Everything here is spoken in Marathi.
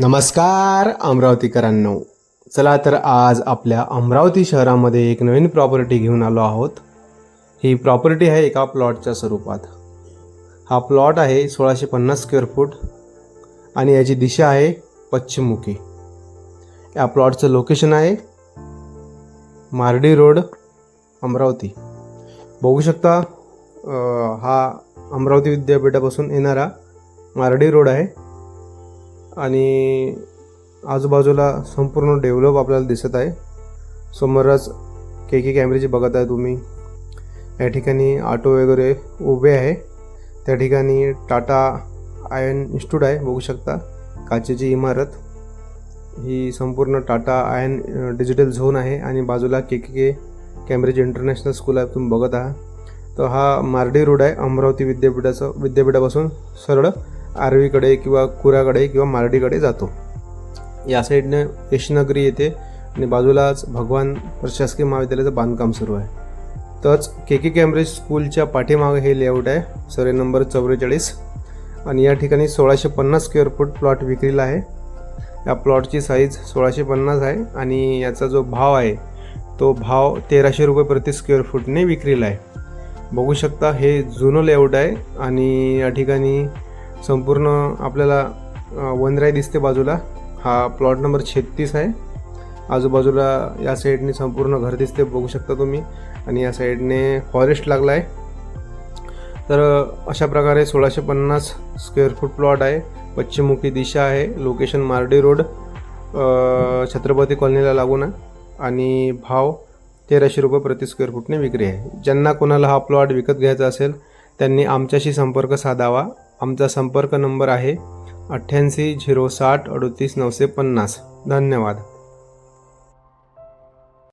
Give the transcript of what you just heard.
नमस्कार अमरावतीकरांनो. चला तर आज आपल्या अमरावती शहरामध्ये एक नवीन प्रॉपर्टी घेऊन आलो आहोत. ही प्रॉपर्टी आहे एका प्लॉटच्या स्वरूपात. हा प्लॉट आहे सोळाशे पन्नास स्क्वेअर फूट आणि याची दिशा आहे पश्चिममुखी. या प्लॉटचं लोकेशन आहे मार्डी रोड अमरावती. बघू शकता हा अमरावती विद्यापीठापासून येणारा मार्डी रोड आहे. आणि आजूबाजूला संपूर्ण डेव्हलप आपल्याला दिसत आहे. समोरच के के कॅमेरेची बघत आहे तुम्ही. या ठिकाणी ऑटो वगैरे उभे आहे. त्या ठिकाणी टाटा आयन इन्स्टिट्यूट आहे बघू शकता. काचेची इमारत. ही संपूर्ण टाटा आयन डिजिटल झोन आहे आणि बाजूला K K K Cambridge International School आहे तुम्ही बघत आहात. तर हा मार्डी रोड आहे अमरावती विद्यापीठाचं विद्यापीठापासून सरळ आर्वीकडे किंवा कुराकडे किंवा मारडीकडे जातो. या साईडने यशनगरी येते आणि बाजूलाच भगवान प्रशासकीय महाविद्यालयाचं बांधकाम सुरू आहे. तच के के कॅम्ब्रिज स्कूलच्या पाठीमागे हे लेआउट आहे. सर्वे नंबर चौवेचाळीस. आणि या ठिकाणी सोळाशे पन्नास स्क्वेअर फूट प्लॉट विक्रीला आहे. या प्लॉटची साईज सोळाशे पन्नास आहे आणि याचा जो भाव आहे तो भाव तेराशे रुपये प्रति स्क्वेअर फूटने विक्रीला आहे. बघू शकता हे जुनं लेआउट आहे आणि या ठिकाणी संपूर्ण आपल्याला अ, वनराई दिसते बाजूला. हा प्लॉट नंबर छत्तीस आहे. आजूबाजूला या साईडने संपूर्ण घर दिसते बघू शकता तुम्ही. आणि या साईडने फॉरेस्ट लागला आहे तर अशा प्रकारे सोळाशे पन्नास स्क्वेअर फूट प्लॉट आहे. पश्चिममुखी दिशा आहे. लोकेशन मार्डी रोड छत्रपती कॉलनीला लागून आहे. आणि भाव तेराशे रुपये प्रति स्क्वेअर फूटने विक्री आहे. ज्यांना कोणाला हा प्लॉट विकत घ्यायचा असेल त्यांनी आमच्याशी संपर्क साधावा. आमचा संपर्क नंबर आहे अठ्ठ्याऐंशी झिरो साठ अडतीस नऊशे पन्नास. धन्यवाद.